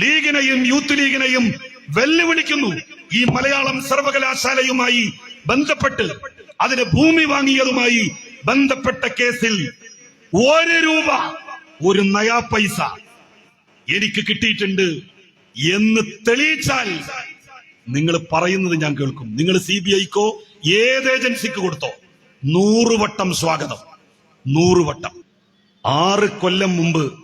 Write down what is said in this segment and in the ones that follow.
ലീഗിനെയും youth ലീഗിനെയും വെല്ലുവിളിക്കുന്നു. ഈ മലയാളം സർവകലാശാലയുമായി ബന്ധപ്പെട്ട് അതിന് ഭൂമി വാങ്ങിയതുമായി ബന്ധപ്പെട്ട കേസിൽ ഒരു രൂപ ഒരു നയാ പൈസ എനിക്ക് കിട്ടിയിട്ടുണ്ട് എന്ന് തെളിയിച്ചാൽ നിങ്ങൾ പറയുന്നത് ഞാൻ കേൾക്കും. നിങ്ങൾ സി ബി ഐക്കോ ഏത് ഏജൻസിക്ക് കൊടുത്തോ? നൂറുവട്ടം സ്വാഗതം. നൂറുവട്ടം ആറ് കൊല്ലം മുമ്പ്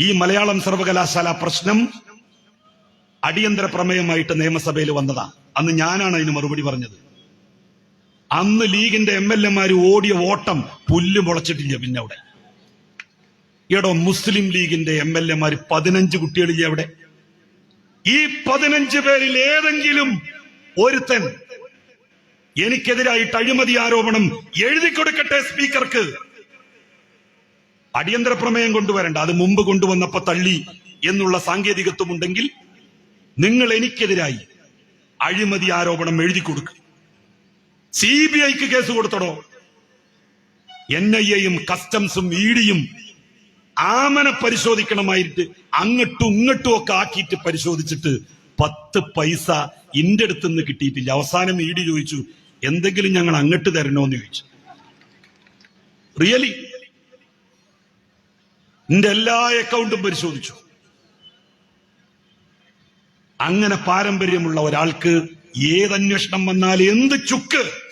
ഈ മലയാളം സർവകലാശാല പ്രശ്നം അടിയന്തര പ്രമേയമായിട്ട് നിയമസഭയിൽ വന്നതാ. അന്ന് ഞാനാണ് അതിന് മറുപടി പറഞ്ഞത്. അന്ന് ലീഗിന്റെ എം എൽ എമാര് ഓടിയ ഓട്ടം പുല്ല് മുളച്ചിട്ടില്ല പിന്നെ അവിടെ എടോ മുസ്ലിം ലീഗിന്റെ എം എൽ എമാര് പതിനഞ്ച് കുട്ടികളില്ലേ അവിടെ? ഈ പതിനഞ്ച് പേരിൽ ഏതെങ്കിലും ഒരുത്തൻ എനിക്കെതിരായിട്ട് അഴിമതി ആരോപണം എഴുതി കൊടുക്കട്ടെ സ്പീക്കർക്ക്. അടിയന്തര പ്രമേയം കൊണ്ടുവരണ്ട. അത് മുമ്പ് കൊണ്ടുവന്നപ്പോ തള്ളി എന്നുള്ള സാങ്കേതികത്വം ഉണ്ടെങ്കിൽ നിങ്ങൾ എനിക്കെതിരായി അഴിമതി ആരോപണം എഴുതി കൊടുക്കുക സി ബി ഐക്ക് കേസ് കൊടുത്തടോ. എൻ ഐ എയും കസ്റ്റംസും ഇ ഡിയും ആമനെ പരിശോധിക്കണമായിട്ട് അങ്ങട്ടും ഇങ്ങട്ടും ഒക്കെ ആക്കിയിട്ട് പരിശോധിച്ചിട്ട് പത്ത് പൈസ ഇന്റെ അടുത്തുനിന്ന് കിട്ടിയിട്ടില്ല. അവസാനം ഇ ഡി ചോദിച്ചു എന്തെങ്കിലും ഞങ്ങൾ അങ്ങട്ട് തരണോന്ന് ചോദിച്ചു. റിയലി എന്റെ എല്ലാ അക്കൗണ്ടും പരിശോധിച്ചു. അങ്ങനെ പാരമ്പര്യമുള്ള ഒരാൾക്ക് ഏതന്വേഷണം വന്നാൽ എന്ത് ചുക്ക്?